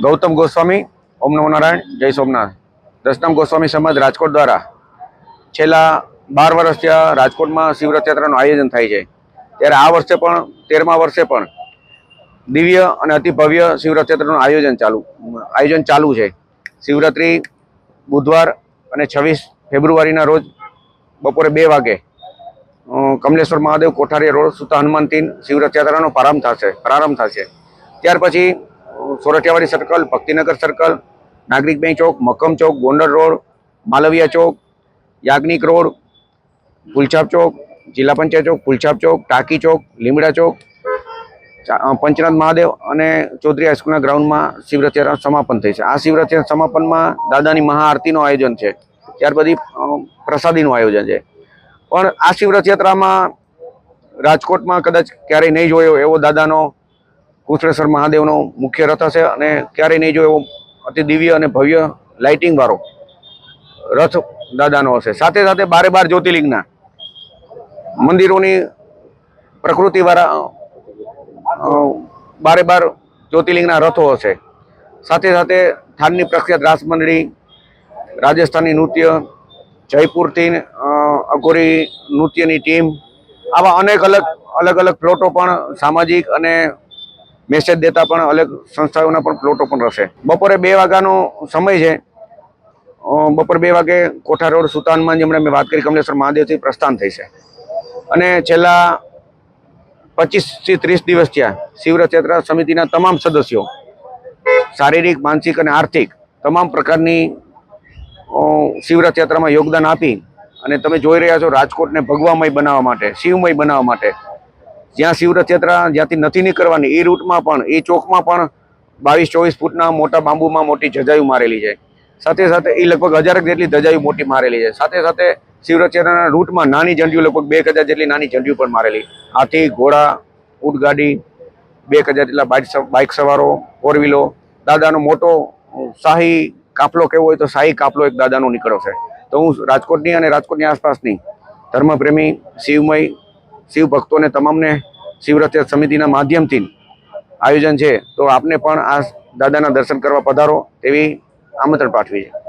ગૌતમ ગોસ્વામી, ઓમ નમો નારાયણ, જય સોમનાથ. દસનામ ગોસ્વામી સમાજ રાજકોટ દ્વારા છેલ્લા બાર વર્ષથી રાજકોટમાં શિવરથયાત્રાનું આયોજન થાય છે. ત્યારે આ વર્ષે પણ, તેરમા વર્ષે પણ દિવ્ય અને અતિ ભવ્ય શિવરથયાત્રાનું આયોજન ચાલુ આયોજન ચાલુ છે. શિવરાત્રિ, બુધવાર અને છવ્વીસ ફેબ્રુઆરીના રોજ બપોરે બે વાગે કમલેશ્વર મહાદેવ કોઠારી રોડ સુતા હનુમાન તીન શિવરથયાત્રાનો પ્રારંભ થશે પ્રારંભ થશે. ત્યાર પછી સોરઠિયાવાડી સર્કલ, ભક્તિનગર સર્કલ, નાગરિક બેંક ચોક, મક્કમ ચોક, ગોંડલ રોડ, માલવિયા ચોક, યાજ્ઞિક રોડ, ફુલછાપ ચોક, જિલ્લા પંચાયત ચોક, ફુલછાપ ચોક, ટાંકી ચોક, લીમડા ચોક પંચનાથ મહાદેવ અને ચૌધરી હાઈસ્કૂલના ગ્રાઉન્ડમાં શિવરથયાત્રા સમાપન થઈ છે. આ શિવરથયાત્રા સમાપનમાં દાદાની મહાઆરતીનું આયોજન છે. ત્યાર પછી પ્રસાદીનું આયોજન છે. પણ આ શિવરથયાત્રામાં રાજકોટમાં કદાચ ક્યારેય નહીં જોયો એવો દાદાનો કુશળેશ્વર મહાદેવનો મુખ્ય રથ હશે અને ક્યારેય નહીં જોયો એવો અતિ દિવ્ય અને ભવ્ય લાઇટિંગવાળો રથ દાદાનો હશે. સાથે સાથે બારે બાર જ્યોતિર્લિંગના મંદિરોની પ્રકૃતિવાળા બારે બાર જ્યોતિર્લિંગના રથો હશે. સાથે સાથે થાનની પ્રખ્યાત રાસ મંડળી રાજસ્થાની નૃત્ય, જયપુરથી અઘોરી નૃત્યની ટીમ, આવા અનેક અલગ અલગ અલગ પ્લોટો પણ સામાજિક અને મેસેજ દેતા પણ અલગ સંસ્થાઓના પણ પ્લોટો પણ રહેશે. બપોરે બે વાગ્યાનો સમય છે. બપોર બે વાગે કોઠા રોડ સુતાનમાં જેમણે મેં વાત કરી, કમલેશ્વર મહાદેવથી પ્રસ્થાન થઈ છે. અને છેલ્લા પચીસથી ત્રીસ દિવસ થયા શિવરથયાત્રા સમિતિના તમામ સદસ્યો, શારીરિક, માનસિક અને આર્થિક, તમામ પ્રકારની શિવરથયાત્રામાં યોગદાન આપી અને તમે જોઈ રહ્યા છો રાજકોટને ભગવામય બનાવવા માટે, શિવમય બનાવવા માટે. જ્યાં શિવરથયાત્રા જ્યાંથી નથી નીકળવાની, એ રૂટમાં પણ, એ ચોકમાં પણ બાવીસ ચોવીસ ફૂટના મોટા બાંબુમાં મોટી જજાયું મારેલી છે. સાથે સાથે એ લગભગ હજારક જેટલી ધજાયું મોટી મારેલી છે. સાથે સાથે શિવરથયાત્રાના રૂટમાં નાની ઝંડીઓ લગભગ બે હજાર જેટલી નાની ઝંડીઓ પણ મારેલી. હાથી, ઘોડા ઊંટગાડી બે હજાર જેટલા બાઇક બાઇક સવારો ફોર વ્હીલો દાદાનો મોટો શાહી કાફલો કેવો હોય તો શાહી કાફલો એક દાદાનો નીકળ્યો છે. તો હું રાજકોટની અને રાજકોટની આસપાસની ધર્મપ્રેમી, શિવમય શિવ ભક્તોને તમામને શિવરથયાત્રા સમિતિના માધ્યમથી આયોજન છે. તો આપને પણ આ દાદાના દર્શન કરવા પધારો તેવી આમંત્રણ પાઠવી છે.